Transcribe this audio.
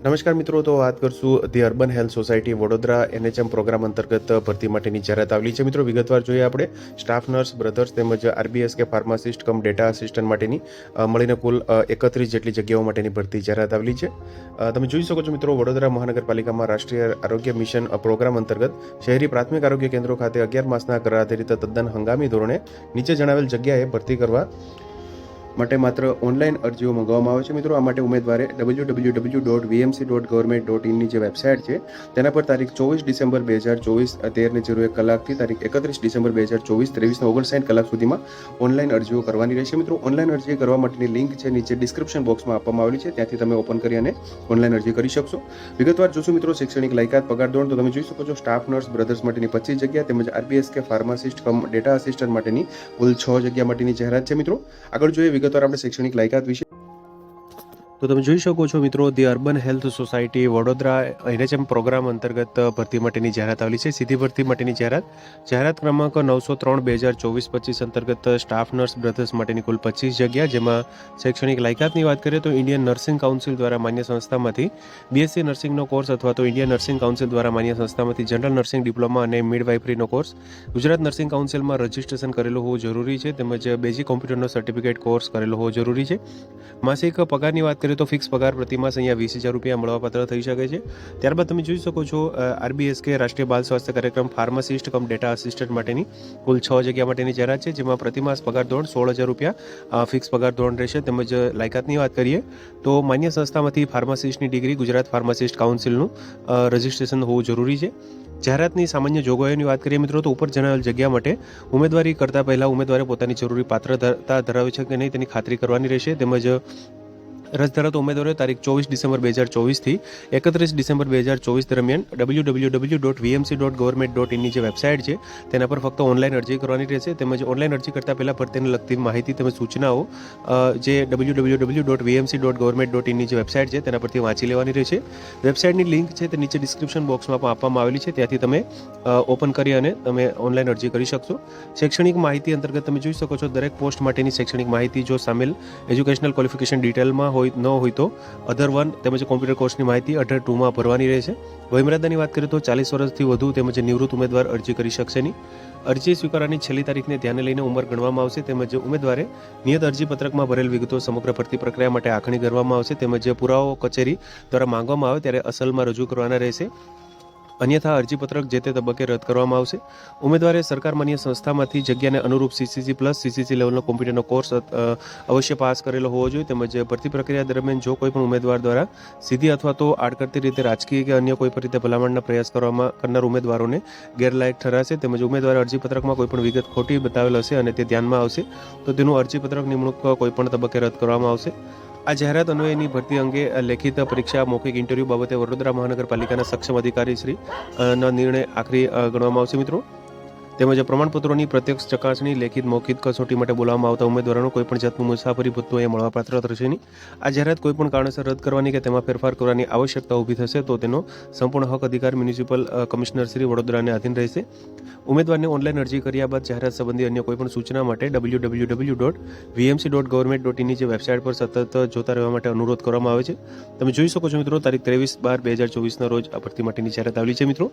નમસ્કાર મિત્રો, તો વાત કરશું the urban health society Vadodara NHM program અંતર્ગત ભરતી માટેની જાહેરાત આવેલી છે. મિત્રો, વિગતવાર જોઈએ આપણે. સ્ટાફ નર્સ, બ્રધર્સ તેમજ આરબીએસ કે ફાર્માસિસ્ટ કમ ડેટા આસિસ્ટન્ટ માટેની મળીને કુલ એકત્રીસ જેટલી જગ્યાઓ માટેની ભરતી જાહેરાત આવેલી છે તમે જોઈ શકો છો મિત્રો, વડોદરા મહાનગરપાલિકામાં રાષ્ટ્રીય આરોગ્ય મિશન પ્રોગ્રામ અંતર્ગત શહેરી પ્રાથમિક આરોગ્ય કેન્દ્રો ખાતે અગિયાર માસના કરાર આધારિત તદ્દન હંગામી ધોરણે નીચે જણાવેલ જગ્યાએ ભરતી કરવા માટે માત્ર ઓનલાઈન અરજીઓ મંગાવવામાં આવે છે. મિત્રો, આ માટે ઉમેદવારે W W W dot VMC dot government dot ઇનની જે વેબસાઇટ છે, તેના પર તારીખ ચોવીસ ડિસેમ્બર બે હજાર ચોવીસ તેરને જીરો એક કલાકથી તારીખ એકત્રીસ ડિસેમ્બર બે હજાર ચોવીસ, ત્રેવીસને ઓગણસાઠ કલાક સુધીમાં ઓનલાઈન અરજીઓ કરવાની રહેશે. મિત્રો, ઓનલાઈન અરજી કરવા માટેની લિંક છે, નીચે ડિસ્ક્રિપ્શન બોક્સમાં આપવામાં આવેલી છે. ત્યાંથી તમે ઓપન કરી અને ઓનલાઈન અરજી કરી શકશો. વિગતવાર જોશું મિત્રો, શૈક્ષણિક લાયકાત, પગાર ધોરણ, તો તમે જોઈ શકો છો સ્ટાફ નર્સ બ્રધર્સ માટેની પચીસ જગ્યા, તેમજ આરબીએસ કે ફાર્માસિસ્ટ કમ ડેટા આસિસ્ટન્ટ માટેની કુલ છ જગ્યા માટેની જાહેરાત છે મિત્રો. આગળ જોઈએ વિગતવાર આપણે શૈક્ષણિક લાયકાત વિશે તો તમે જોઈ શકો છો મિત્રો the urban health society Vadodara NHM program અંતર્ગત ભરતી માટેની જાહેરાત આવેલી છે. સીધી ભરતી માટેની જાહેરાત. જાહેરાત ક્રમાંક નવસો ત્રણ, બે હજાર ચોવીસ, પચીસ અંતર્ગત સ્ટાફ નર્સ બ્રધર્સ માટેની કુલ પચીસ જગ્યા, જેમાં શૈક્ષણિક લાયકાતની વાત કરીએ તો ઇન્ડિયન નર્સિંગ કાઉન્સિલ દ્વારા માન્ય સંસ્થામાંથી બીએસસી નર્સિંગનો કોર્સ અથવા તો ઇન્ડિયન નર્સિંગ કાઉન્સિલ દ્વારા માન્ય સંસ્થામાંથી જનરલ નર્સિંગ ડિપ્લોમા અને મિડવાઇફરીનો કોર્સ. ગુજરાત નર્સિંગ કાઉન્સિલમાં રજિસ્ટ્રેશન કરેલું હોવું જરૂરી છે, તેમજ બેઝિક કોમ્પ્યુટરનો સર્ટિફિકેટ કોર્સ કરેલો હોવો જરૂરી છે. માસિક પગારની વાત કરીએ તો ફિક્સ પગાર પ્રતિ માસ અહીંયા વીસ હજાર રૂપિયા મળવાપાત્ર થઈ શકે છે. ત્યારબાદ તમે જોઈ શકો છો આરબીએસ કે રાષ્ટ્રીય બાલ સ્વાસ્થ્ય કાર્યક્રમ ફાર્માસિસ્ટ કમ ડેટા આસિસ્ટન્ટ માટેની કુલ છ જગ્યા માટેની જાહેરાત છે, જેમાં પ્રતિમાસ પગાર ધોરણ સોળ હજાર રૂપિયા ફિક્સ પગાર ધોરણ રહેશે. તેમજ લાયકાતની વાત કરીએ, તો માન્ય સંસ્થામાંથી ફાર્માસિસ્ટની ડિગ્રી ગુજરાત ફાર્માસિસ્ટ કાઉન્સિલનું રજિસ્ટ્રેશન હોવું જરૂરી છે. જાહેરાતની સામાન્ય જોગવાઈઓની વાત કરીએ મિત્રો, તો ઉપર જણાવેલ જગ્યા માટે ઉમેદવારી કરતા પહેલા ઉમેદવારે પોતાની જરૂરી પાત્રતા ધરાવે છે કે નહીં તેની ખાતરી કરવાની રહેશે. તેમજ રસ ધરાવતા ઉમેદવારોએ તારીખ ચોવીસ ડિસેમ્બર બે હજાર ચોવીસથી એકત્રીસ ડિસેમ્બર બે હજાર ચોવીસ દરમિયાન W W W dot VMC dot government dot ઇનની જે વેબસાઇટ છે, તેના પર ફક્ત ઓનલાઈન અરજી કરવાની રહેશે. તેમજ ઓનલાઈન અરજી કરતાં પહેલાં ભરતીને લગતી માહિતી તેમજ સૂચનાઓ જે W W W dot VMC dot government dot ઇનની જે વેબસાઇટ છે, તેના પરથી વાંચી લેવાની રહેશે. વેબસાઇટની લિંક છે તે નીચે ડિસ્ક્રિપ્શન બોક્સમાં પણ આપવામાં આવેલી છે. ત્યાંથી તમે ઓપન કરી અને તમે ઓનલાઈન અરજી કરી શકશો. શૈક્ષણિક માહિતી અંતર્ગત તમે જોઈ શકો છો, દરેક પોસ્ટ માટેની શૈક્ષણિક માહિતી જો સામેલ એજ્યુકેશનલ ક્વોલિફિકેશન ડિટેલમાં હોય, ન હોય તો અધર વન તેમજ કોમ્પ્યુટર કોર્સની માહિતી અઢાર ટુમાં ભરવાની રહેશે વયમર્યાદાની વાત કરીએ તો ચાલીસ વર્ષથી વધુ તેમજ નિવૃત્ત ઉમેદવાર અરજી કરી શકશે નહીં. અરજી સ્વીકારવાની છેલ્લી તારીખને ધ્યાને લઈને ઉંમર ગણવામાં આવશે તેમજ ઉમેદવારે નિયત અરજીપત્રકમાં ભરેલ વિગતો સમગ્ર ભરતી પ્રક્રિયા માટે આખણી કરવામાં આવશે તેમજ પુરાવો કચેરી દ્વારા માંગવામાં આવે ત્યારે અસલમાં રજૂ કરવાના રહેશે. અન્યથા અરજીપત્રક જે તે તબક્કે રદ કરવામાં આવશે. ઉમેદવારે સરકાર માન્ય સંસ્થામાંથી જગ્યાને અનુરૂપ સીસીસી પ્લસ સીસીસી લેવલનો કોમ્પ્યુટરનો કોર્સ અવશ્ય પાસ કરેલો હોવો જોઈએ તેમજ ભરતી પ્રક્રિયા દરમિયાન જો કોઈ પણ ઉમેદવાર દ્વારા સીધી અથવા તો આડકરતી રીતે રાજકીય કે અન્ય કોઈ પણ રીતે ભલામણના પ્રયાસ કરવામાં કરનાર ઉમેદવારોને ગેરલાયક ઠરાશે તેમજ ઉમેદવારે અરજીપત્રકમાં કોઈ પણ વિગત ખોટી બતાવેલ હશે અને તે ધ્યાનમાં આવશે તો તેનું અરજીપત્રક નિમણૂક કોઈ પણ તબક્કે રદ કરવામાં આવશે. આ જાહેરાત અન્વયની ભરતી અંગે લેખિત પરીક્ષા, મૌખિક ઇન્ટરવ્યૂ બાબતે વડોદરા મહાનગરપાલિકાના સક્ષમ અધિકારી શ્રી ના નિર્ણય આખરી ગણવામાં આવશે મિત્રો. તેમજ પ્રમાણપત્રોની પ્રત્યક્ષ ચકાસણી, લેખિત, મૌખિક કસોટી માટે બોલાવવામાં આવતા ઉમેદવારોનો કોઈ પણ જાતનું મુસાફરી ભથ્થું એ મળવાપાત્ર થશે નહીં. આ જાહેરાત કોઈ પણ કારણસર રદ કરવાની કે તેમાં ફેરફાર કરવાની આવશ્યકતા ઊભી થશે તો તેનો સંપૂર્ણ હક અધિકાર મ્યુનિસિપલ કમિશનર શ્રી વડોદરાને આધીન રહેશે. ઉમેદવારને ઓનલાઈન અરજી કર્યા બાદ જાહેરાત સંબંધી અન્ય કોઈપણ સૂચના માટે W W W dot VMC dot government dot ઇનની જે વેબસાઇટ પર સતત જોતા રહેવા માટે અનુરોધ કરવામાં આવે છે. તમે જોઈ શકો છો મિત્રો, તારીખ ત્રેવીસ બાર બે હજાર ચોવીસના રોજ આ ભરતી માટેની જાહેરાત આવેલી છે મિત્રો.